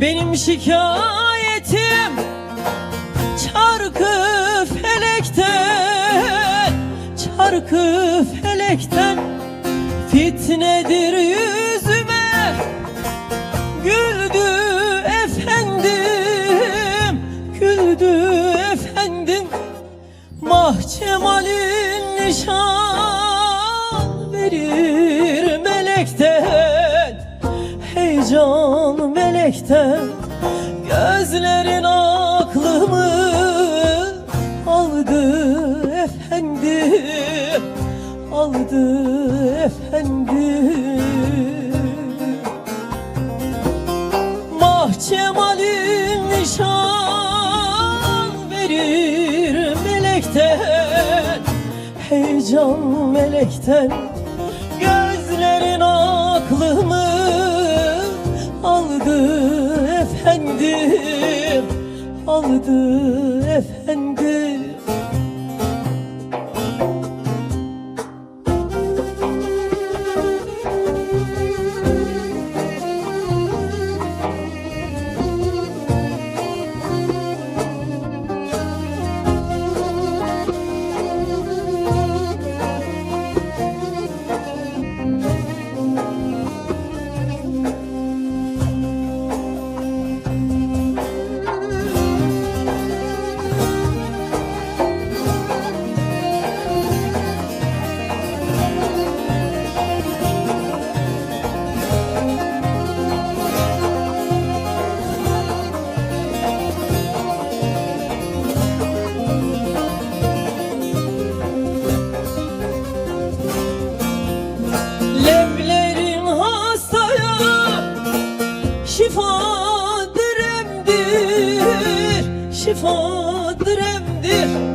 Benim şikayetim çarkı felekten Çarkı felekten fitnedir yüzüme Güldü efendim, güldü efendim. Mahcemalin nişan verir melekten Heyecan melekten Gözlerin aklımı aldı efendim Aldı efendim Mahcemalin nişan verir melekten Heyecan melekten. Gözlerin aklımı Aldı efendim şifadır emdir.